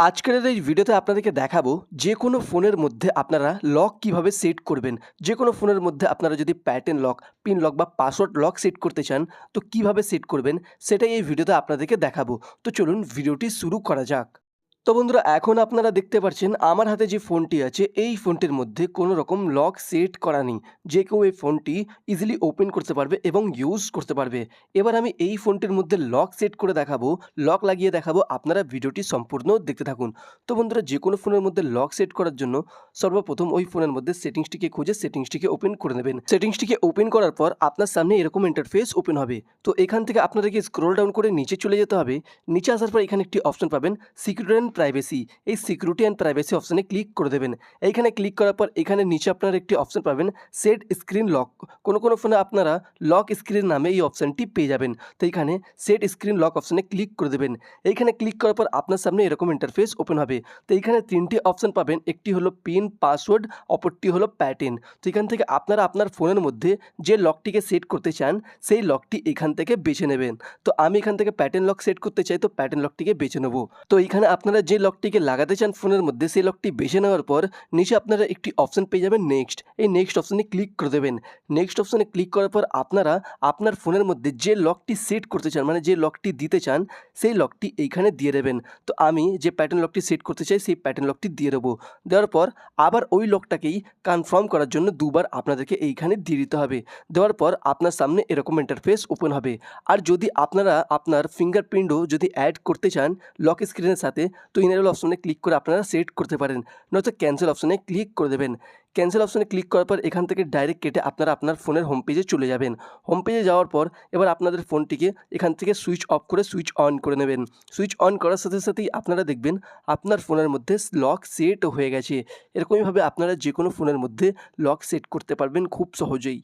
আজকের এই ভিডিওতে আপনাদেরকে দেখাবো যে কোনো ফোনের মধ্যে আপনারা লক কীভাবে সেট করবেন। যে কোনো ফোনের মধ্যে আপনারা যদি প্যাটার্ন লক, পিন লক বা পাসওয়ার্ড লক সেট করতে চান, তো কীভাবে সেট করবেন, সেটাই এই ভিডিওতে আপনাদেরকে দেখাবো। তো চলুন ভিডিওটি শুরু করা যাক। তো বন্ধুরা, এখন আপনারা দেখতে পাচ্ছেন আমার হাতে যে ফোনটি আছে, এই ফোনটির মধ্যে কোনো রকম লক সেট করা নেই। যে কেউ এই ফোনটি ইজিলি ওপেন করতে পারবে এবং ইউজ করতে পারবে। এবার আমি এই ফোনটির মধ্যে লক সেট করে দেখাবো, লক লাগিয়ে দেখাবো, আপনারা ভিডিওটি সম্পূর্ণ দেখতে থাকুন। তো বন্ধুরা, যে কোনো ফোনের মধ্যে লক সেট করার জন্য সর্বপ্রথম ওই ফোনের মধ্যে সেটিংসটিকে খুঁজে সেটিংসটিকে ওপেন করে নেবেন। সেটিংসটিকে ওপেন করার পর আপনার সামনে এরকম ইন্টারফেস ওপেন হবে। তো এখান থেকে আপনাদেরকে স্ক্রোল ডাউন করে নিচে চলে যেতে হবে। নিচে আসার পর এখানে একটি অপশন পাবেন সিকিউরিটি প্রাইভেসি এই সিকিউরিটি অ্যান্ড প্রাইভেসি অপশানে ক্লিক করে দেবেন। এইখানে ক্লিক করার পর এখানে নিচে আপনারা একটি অপশান পাবেন সেট স্ক্রিন লক কোনো কোনো ফোনে আপনারা লক স্ক্রিন নামে এই অপশানটি পেয়ে যাবেন। তো এইখানে সেট স্ক্রিন লক অপশানে ক্লিক করে দেবেন। এইখানে ক্লিক করার পর আপনার সামনে এরকম ইন্টারফেস ওপেন হবে। তো এইখানে তিনটি অপশান পাবেন, একটি হলো পিন পাসওয়ার্ড অপরটি হলো প্যাটার্ন তো এখান থেকে আপনারা আপনার ফোনের মধ্যে যে লকটিকে সেট করতে চান, সেই লকটি এখান থেকে বেছে নেবেন। তো আমি এখান থেকে প্যাটার্ন লক সেট করতে চাই, তো প্যাটার্ন লকটিকে বেছে নেব। তো এইখানে আপনারা যে লকটিকে লাগাতে চান ফোনের মধ্যে, সেই লকটি বেছে নেওয়ার পর নিচে আপনারা একটি অপশন পেয়ে যাবেন নেক্সট। এই নেক্সট অপশানে ক্লিক করে দেবেন। নেক্সট অপশানে ক্লিক করার পর আপনারা আপনার ফোনের মধ্যে যে লকটি সেট করতে চান মানে যে লকটি দিতে চান, সেই লকটি এইখানে দিয়ে দেবেন। তো আমি যে প্যাটার্ন লকটি সেট করতে চাই, সেই প্যাটার্ন লকটি দিয়ে দেবো। দেওয়ার পর আবার ওই লকটাকেই কনফার্ম করার জন্য দুবার আপনাদেরকে এইখানে দিয়ে দিতে হবে। দেওয়ার পর আপনার সামনে এরকম ইন্টারফেস ওপেন হবে। আর যদি আপনারা আপনার ফিঙ্গারপ্রিন্টও যদি অ্যাড করতে চান লক স্ক্রিনের সাথে তো ইনারেল অপশনে ক্লিক করে আপনারা সেট করতে পারেন, নয়তো ক্যান্সেল অপশনে ক্লিক করে দেবেন। ক্যান্সেল অপশনে ক্লিক করার পর এখান থেকে ডাইরেক্ট কেটে আপনারা আপনার ফোনের হোম পেজে চলে যাবেন। হোম পেজে যাওয়ার পর এবার আপনাদের ফোনটিকে এখান থেকে সুইচ অফ করে সুইচ অন করে নেবেন। সুইচ অন করার সাথে সাথেই আপনারা দেখবেন আপনার ফোনের মধ্যে লক সেট হয়ে গেছে। এরকমইভাবে আপনারা যে কোনো ফোনের মধ্যে লক সেট করতে পারবেন খুব সহজেই।